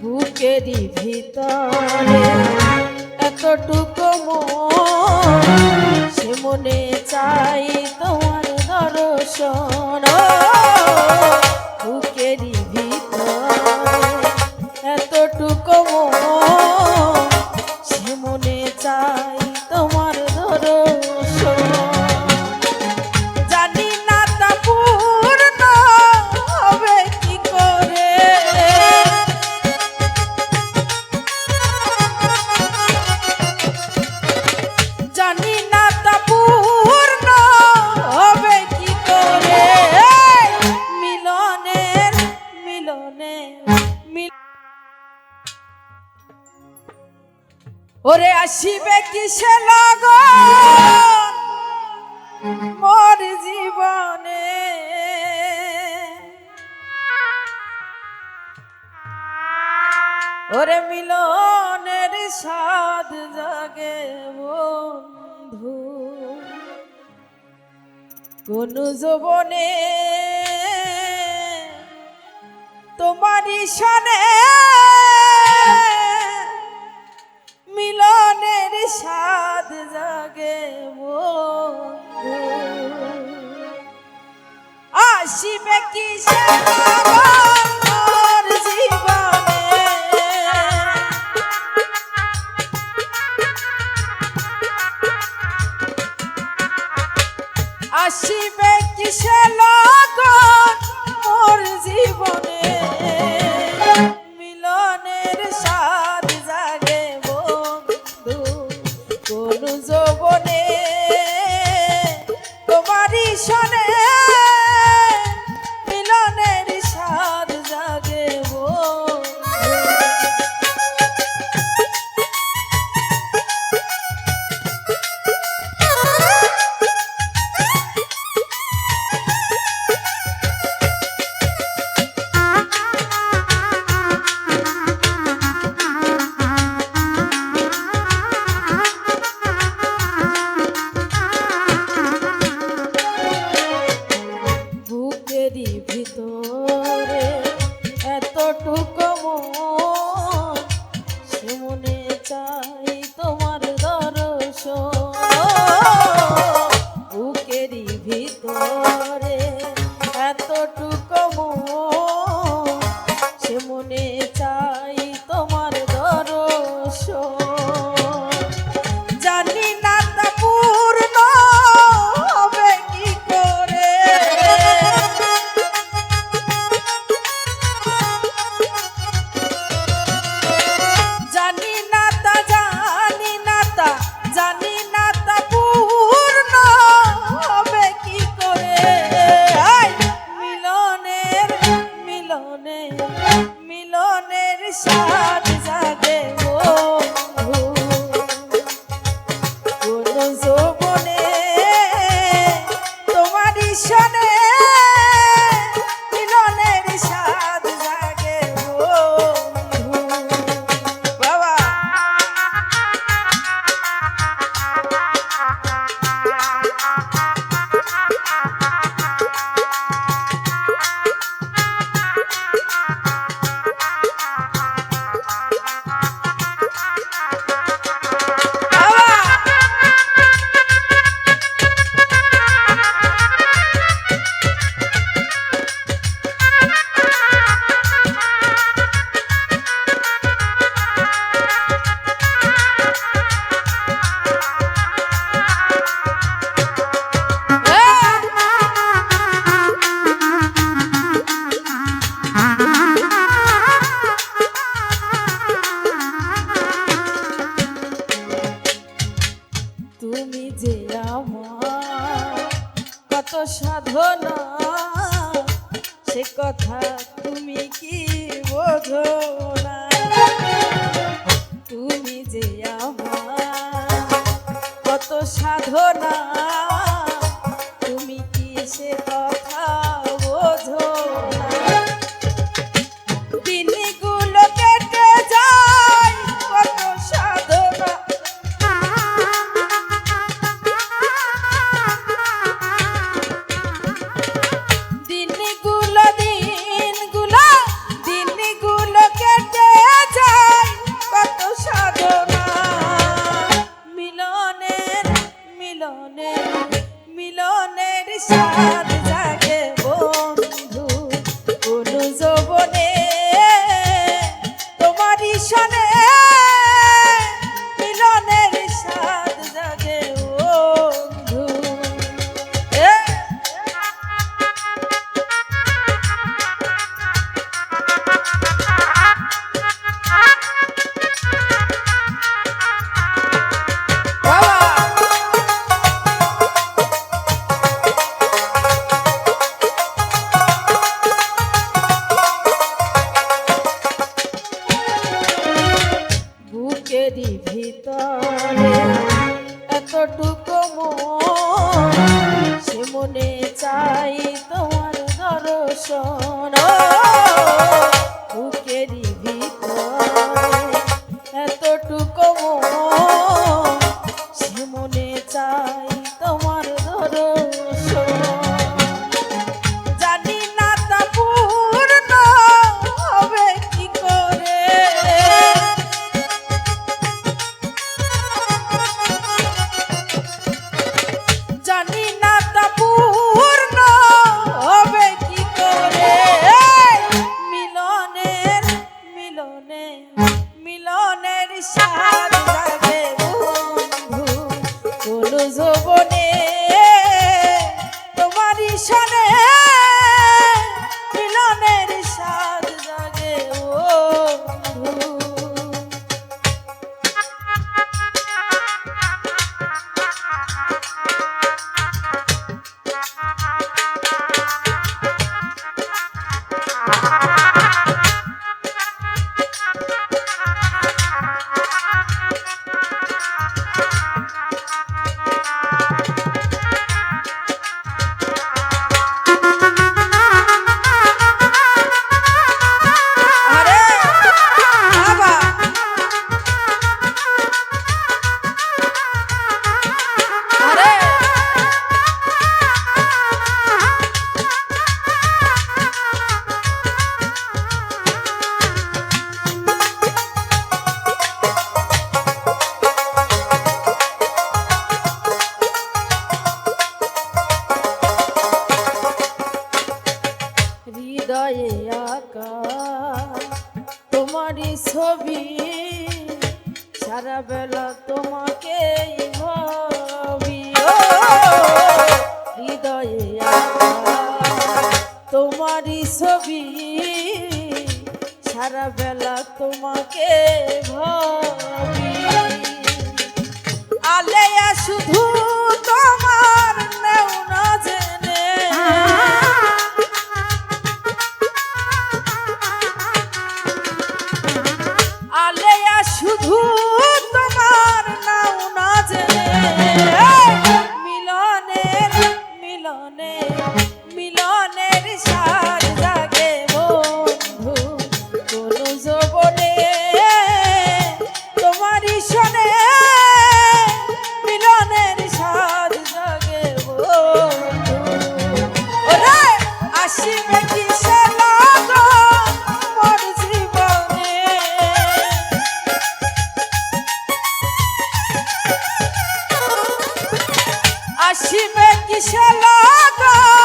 বুকেরই ভিতরে এতটুকু মন সে মনে চাই তোমার দর্শন। বুকেরই বাসিবে কিসে লাগ মোর জীবনে। ওরে মিলনের সাধ জাগে বন্ধু। কোন যৌবনে তোমার ঈশ্বরের zobone নিভৃত যে আমার কত সাধনা passar. বুকেরই ভিতরে এতটুকু মন সে মনে চাই তোমার দর্শন। ছবি সারা বেলা তোমাকে ভাবি। তোমারই ছবি সারা বেলা তোমাকে ভাবি। আলেয়া শুধু তোমার আসিবে কিসে লাগা?